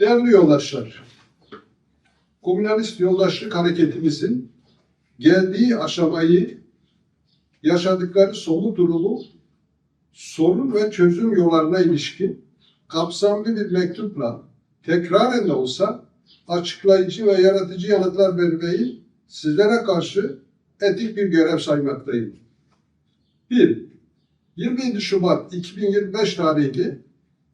Değerli yoldaşlar, Komünalist Yoldaşlık Hareketimizin geldiği aşamayı, yaşadıkları somut durumu, sorun ve çözüm yollarına ilişkin kapsamlı bir mektupla tekraren de olsa açıklayıcı ve yaratıcı yanıtlar vermeyi sizlere karşı etik bir görev saymaktayım. 1. 27 Şubat 2025 tarihli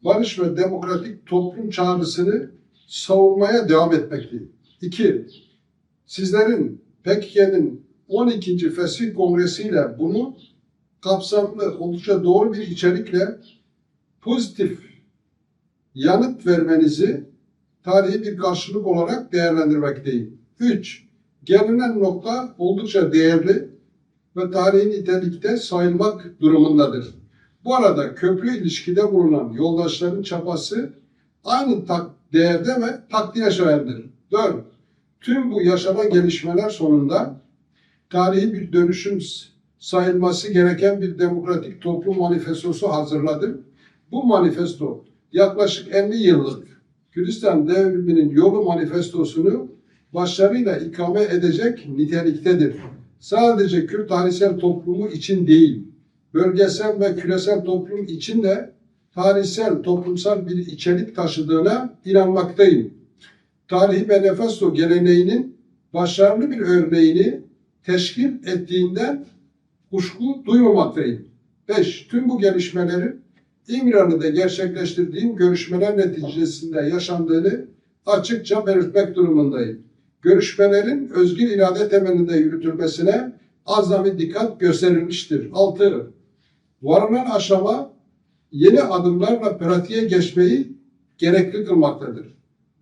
barış ve demokratik toplum çağrısını savunmaya devam etmekteyim. 2. Sizlerin PKK'nın 12. Fesih Kongresi ile bunu kapsamlı, oldukça doğru bir içerikle pozitif yanıt vermenizi tarihi bir karşılık olarak değerlendirmekteyim. 3. Gelinen nokta oldukça değerli ve tarihi nitelikte sayılmak durumundadır. Bu arada köprü ilişkide bulunan yoldaşların çabası aynı tak değerde ve takdire şayandır. 4. Tüm bu yaşanan gelişmeler sonunda tarihi bir dönüşüm sayılması gereken bir demokratik toplum manifestosu hazırladım. Bu manifesto yaklaşık 50 yıllık Kürdistan devriminin yolu manifestosunu başarıyla ikame edecek niteliktedir. Sadece Kürt tarihsel toplumu için değil, bölgesel ve küresel toplum için de tarihsel, toplumsal bir içerik taşıdığına inanmaktayım. Tarihi manifesto geleneğinin başarılı bir örneğini teşkil ettiğinden kuşku duymamaktayım. 5. Tüm bu gelişmelerin İmralı'da gerçekleştirdiğim görüşmeler neticesinde yaşandığını açıkça belirtmek durumundayım. Görüşmelerin özgür irade temelinde yürütülmesine azami dikkat gösterilmiştir. 6. Varılan aşama yeni adımlarla pratiğe geçmeyi gerekli kılmaktadır.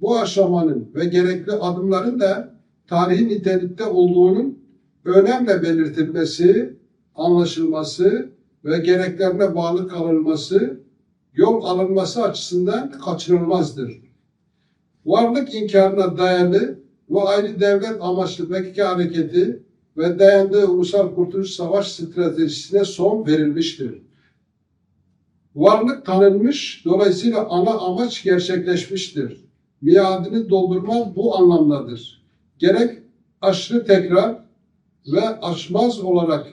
Bu aşamanın ve gerekli adımların da tarihi nitelikte olduğunun önemli belirtilmesi, anlaşılması ve gereklerine bağlı kalınması, yol alınması açısından kaçınılmazdır. Varlık inkarına dayalı ve ayrı devlet amaçlı PKK hareketi ve dayandığı ulusal kurtuluş savaş stratejisine son verilmiştir. Varlık tanınmış, dolayısıyla ana amaç gerçekleşmiştir. Miadını doldurma bu anlamdadır. Gerek aşırı tekrar ve aşmaz olarak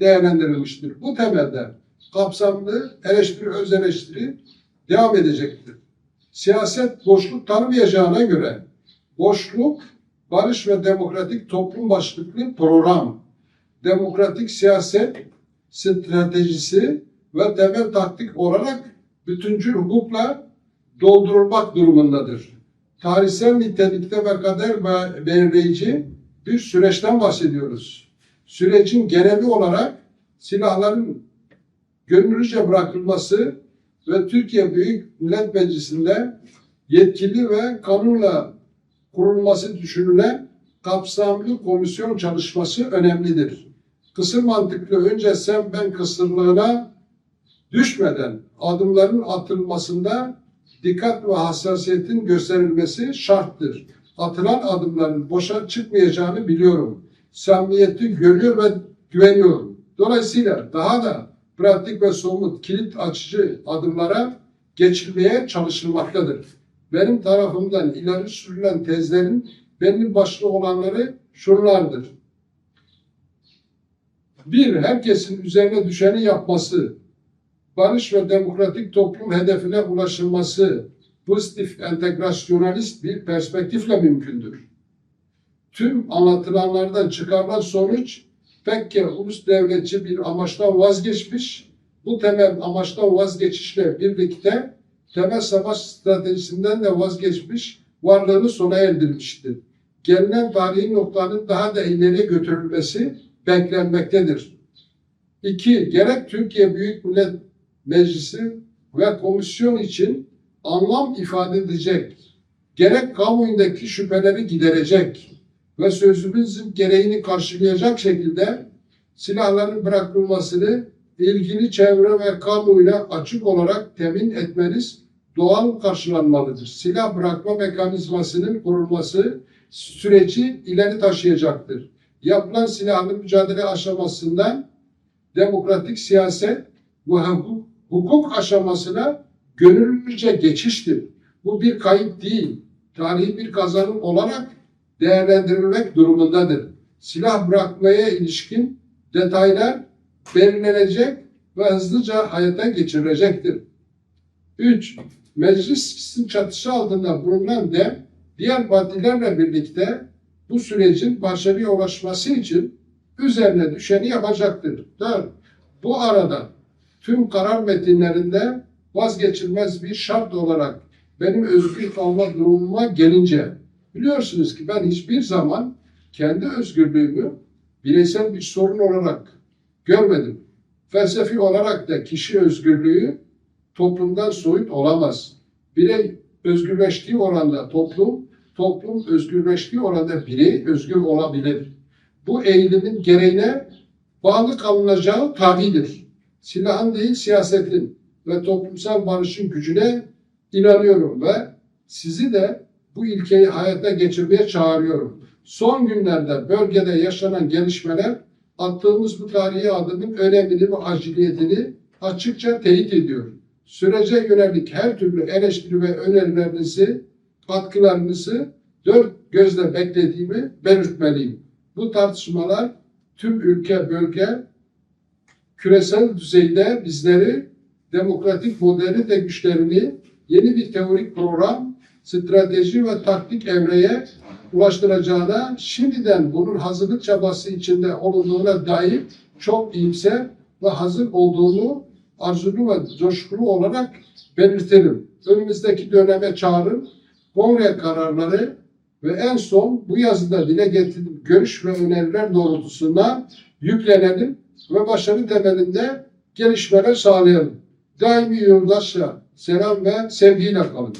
değerlendirilmiştir. Bu temelde kapsamlı eleştiri, öz eleştiri devam edecektir. Siyaset boşluk tanımayacağına göre boşluk, barış ve demokratik toplum başlıklı program, demokratik siyaset stratejisi ve temel taktik olarak bütüncül hukukla doldurulmak durumundadır. Tarihsel nitelikte ve kader belirleyici bir süreçten bahsediyoruz. Sürecin geneli olarak silahların gönüllüce bırakılması ve Türkiye Büyük Millet Meclisi'nde yetkili ve kanunla kurulması düşünülen kapsamlı komisyon çalışması önemlidir. Kısır mantıklı önce sen ben kısırlığına düşmeden adımların atılmasında dikkat ve hassasiyetin gösterilmesi şarttır. Atılan adımların boşa çıkmayacağını biliyorum. Samimiyeti görüyor ve güveniyorum. Dolayısıyla daha da pratik ve somut kilit açıcı adımlara geçilmeye çalışılmaktadır. Benim tarafımdan ileri sürülen tezlerin belli başlı olanları şunlardır. Bir, herkesin üzerine düşeni yapması, barış ve demokratik toplum hedefine ulaşılması pozitif entegrasyonalist bir perspektifle mümkündür. Tüm anlatılanlardan çıkarılan sonuç Pekke ulus devletçi bir amaçtan vazgeçmiş, bu temel amaçtan vazgeçişle birlikte temel savaş stratejisinden de vazgeçmiş, varlığını sona erdirmiştir. Gelinen tarihi noktanın daha da ileriye götürülmesi beklenmektedir. İki, gerek Türkiye Büyük Millet Meclisi ve komisyon için anlam ifade edecek, gerek kamuoyundaki şüpheleri giderecek ve sözümüzün gereğini karşılayacak şekilde silahların bırakılmasını ilgili çevre ve kamuoyuna açık olarak temin etmeniz doğal karşılanmalıdır. Silah bırakma mekanizmasının kurulması süreci ileri taşıyacaktır. Yapılan silahlı mücadele aşamasından demokratik siyaset ve hukuk, hukuk aşamasına gönüllüce geçiştir. Bu bir kayıp değil, tarihi bir kazanım olarak değerlendirilmek durumundadır. Silah bırakmaya ilişkin detaylar belirlenecek ve hızlıca hayata geçirilecektir. 3. Meclisin çatısı altında bulunan DEM, diğer partilerle birlikte bu sürecin başarıya ulaşması için üzerine düşeni yapacaktır. 4. Bu arada tüm karar metinlerinde vazgeçilmez bir şart olarak benim özgür kalma durumuma gelince biliyorsunuz ki ben hiçbir zaman kendi özgürlüğümü bireysel bir sorun olarak görmedim. Felsefi olarak da kişi özgürlüğü toplumdan soyut olamaz. Birey özgürleştiği oranda toplum, toplum özgürleştiği oranda birey özgür olabilir. Bu eğilimin gereğine bağlı kalınacağı tabidir. Silahın değil siyasetin ve toplumsal barışın gücüne inanıyorum ve sizi de bu ilkeyi hayata geçirmeye çağırıyorum. Son günlerde bölgede yaşanan gelişmeler attığımız bu tarihi adımın önemini ve aciliyetini açıkça teyit ediyor. Sürece yönelik her türlü eleştiri ve önerilerinizi, katkılarınızı dört gözle beklediğimi belirtmeliyim. Bu tartışmalar tüm ülke, bölge, küresel düzeyde bizleri demokratik modeli de güçlerini yeni bir teorik program, strateji ve taktik evreye ulaştıracağına, şimdiden bunun hazırlık çabası içinde olunduğuna dair çok iyimser ve hazır olduğunu arzulu ve coşkulu olarak belirtelim. Önümüzdeki döneme çağrım, kongre kararları ve en son bu yazıda dile getirdiğim görüş ve öneriler doğrultusunda yüklenelim ve başarı temelinde gelişmeler sağlayalım. Daimi yoldaşla selam ve sevgiyle kalın.